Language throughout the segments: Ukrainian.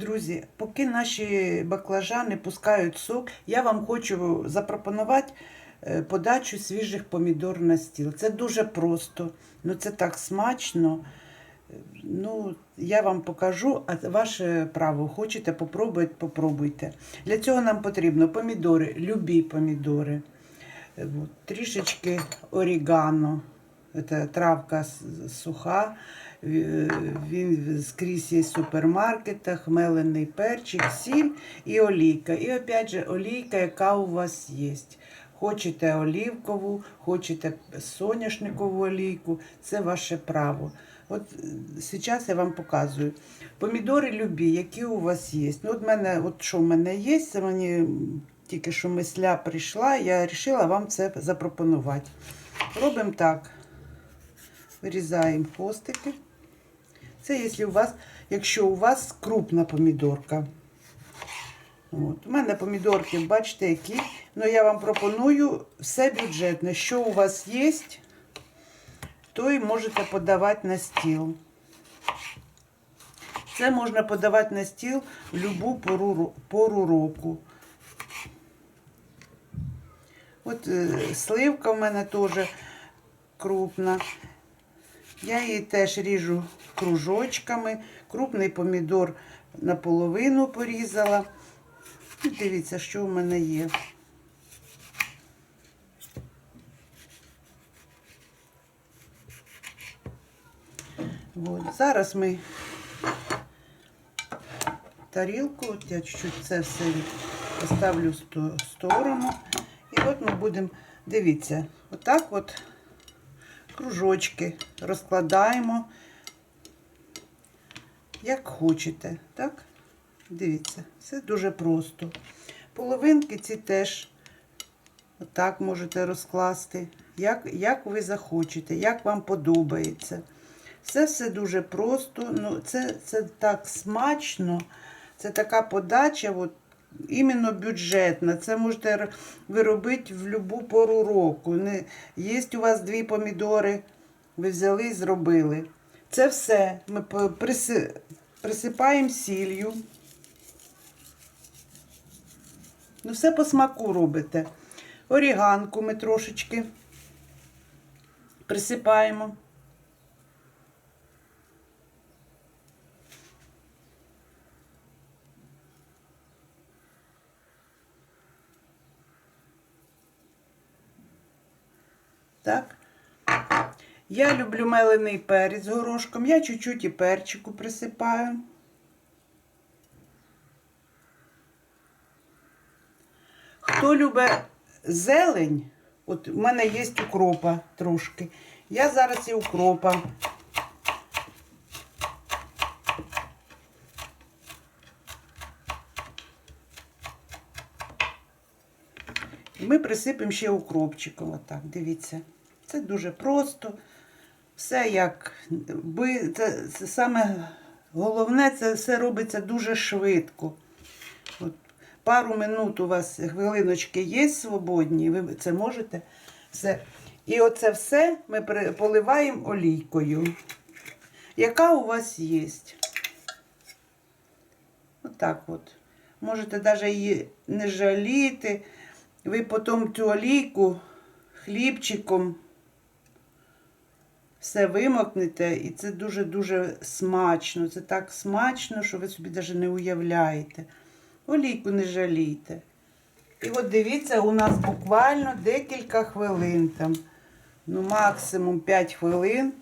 Друзі, поки наші баклажани пускають сок, я вам хочу запропонувати е, подачу свіжих помідор на стіл. Це дуже просто, ну це так смачно. Е, Ну, я вам покажу, а ваше право. Хочете попробувати, попробуйте. Для цього нам потрібно помідори, любі помідори, Е, трішечки орігано. Це травка суха. Він скрізь є в супермаркетах, мелений перчик, сіль і олійка. І опять же олійка, яка у вас є. Хочете олівкову, хочете соняшникову олійку, це ваше право. От зараз я вам показую. Помідори любі, які у вас є. Ну, от мене, от що в мене є, це мені тільки що мисля прийшла, я вирішила вам це запропонувати. Робимо так. Вирізаємо хвостики. Це якщо у вас, якщо у вас крупна помідорка. От. У мене помідорки, бачите, які. Ну, я вам пропоную все бюджетне. Що у вас є, то і можете подавати на стіл. Це можна подавати на стіл в будь-яку пору, пору року. От е, сливка в мене теж крупна. Я її теж ріжу кружочками. Крупний помідор наполовину порізала. І дивіться, що в мене є. От. Зараз ми тарілку, от я чуть-чуть це все поставлю в сторону. І от ми будемо, дивіться, отак от кружочки розкладаємо, як хочете, так? Дивіться, все дуже просто. Половинки ці теж отак можете розкласти, як, як ви захочете, як вам подобається. Все все дуже просто. Ну, це, це так смачно, це така подача, от, іменно бюджетна. Це можете р- ви робити в будь-яку пору року. Не, є у вас дві помідори, ви взяли і зробили. Це все. Ми приси- присипаємо сіллю. Ну, все по смаку робите. Оріганку ми трошечки присипаємо. Так. Я люблю мелений перець з горошком. Я чуть-чуть і перчику присипаю. Хто любить зелень, от у мене є укропа трошки. Я зараз і укропа. І ми присипемо ще укропчиком. Отак, дивіться. Це дуже просто. Все як би, це, це саме головне, це все робиться дуже швидко. От, пару минут у вас хвилиночки є свободні, ви це можете. Все. І оце все ми поливаємо олійкою. Яка у вас є? Отак от. Можете навіть її не жаліти. Ви потім цю олійку хлібчиком все вимокнете, і це дуже-дуже смачно. Це так смачно, що ви собі навіть не уявляєте. Олійку не жалійте. І от дивіться, у нас буквально декілька хвилин там. Ну, максимум 5 хвилин.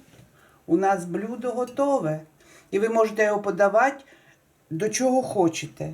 У нас блюдо готове. І ви можете його подавати до чого хочете.